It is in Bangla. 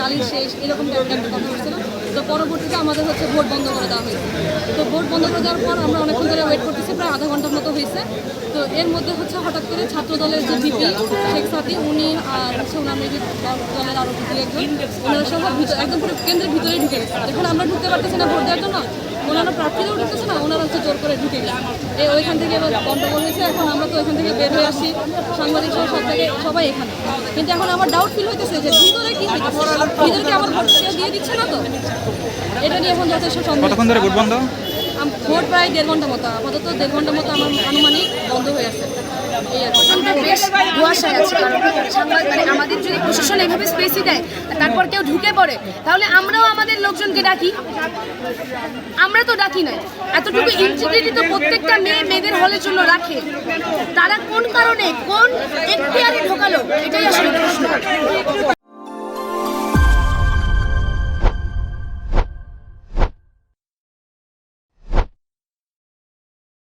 কালির শেষ, এরকম টাইপের একটা কথা হচ্ছিল তো পরবর্তীতে আমাদের হচ্ছে ভোট বন্ধ করে দেওয়া হয়েছে। তো ভোট বন্ধ করে দেওয়ার পর আমরা অনেকক্ষণ ধরে ওয়েট করতেছি, প্রায় আধা ঘণ্টার মতো হয়েছে। তো এর মধ্যে হচ্ছে হঠাৎ করে ছাত্র দলের যে ভিপি শেখ সাথী, উনি আর হচ্ছে ওনার মেয়ে দলের আরও ভিপি একজন, ওনারা ভিতর একদম পুরো কেন্দ্রের ভিতরে ঢুকে গেছে। যেখানে আমরা ঢুকতে পারতেছি না ভোট দেওয়ার জন্য। ওনারা প্রার্থীরাও ঢুকতেছে না ওনারা হচ্ছে জোর করে ঢুকে গেছে। এই ওইখান থেকে এবার হয়েছে এখন আমরা তো ওইখান থেকে বের হয়ে আসি। সাংবাদিক সহ সব থেকে সবাই এখানে। কিন্তু এখন আমার ডাউট ফিল হইতেছে যে ভিতরে কি আমার ভোট দিয়ে দিচ্ছে না তো? এটা নিয়ে এখন যথেষ্ট সন্দেহ। কতক্ষণ ধরে ভোট বন্ধ? ভোট প্রায় দেড় ঘণ্টা মতো আপাতত দেড় ঘণ্টা মতো আমার আনুমানিক বন্ধ হয়ে আছে। এই আর কি। আমরা বেশ ধোয়াশায় আছে কারণ সংবাদ মানে আমাদের যদি প্রশাসন এভাবে স্পেসই দেয় তারপর কেউ ঢুকে পড়ে তাহলে আমরাও আমাদের লোকজনকে ডাকি, আমরা তো ডাকি না। এতটুকু ইন্টিগ্রিটি তো প্রত্যেকটা মেয়ে মেয়েদের হলের জন্য রাখে। তারা কোন কারণে, কোন এখতিয়ারে ঢোকালো, এটাই আসলে প্রশ্ন।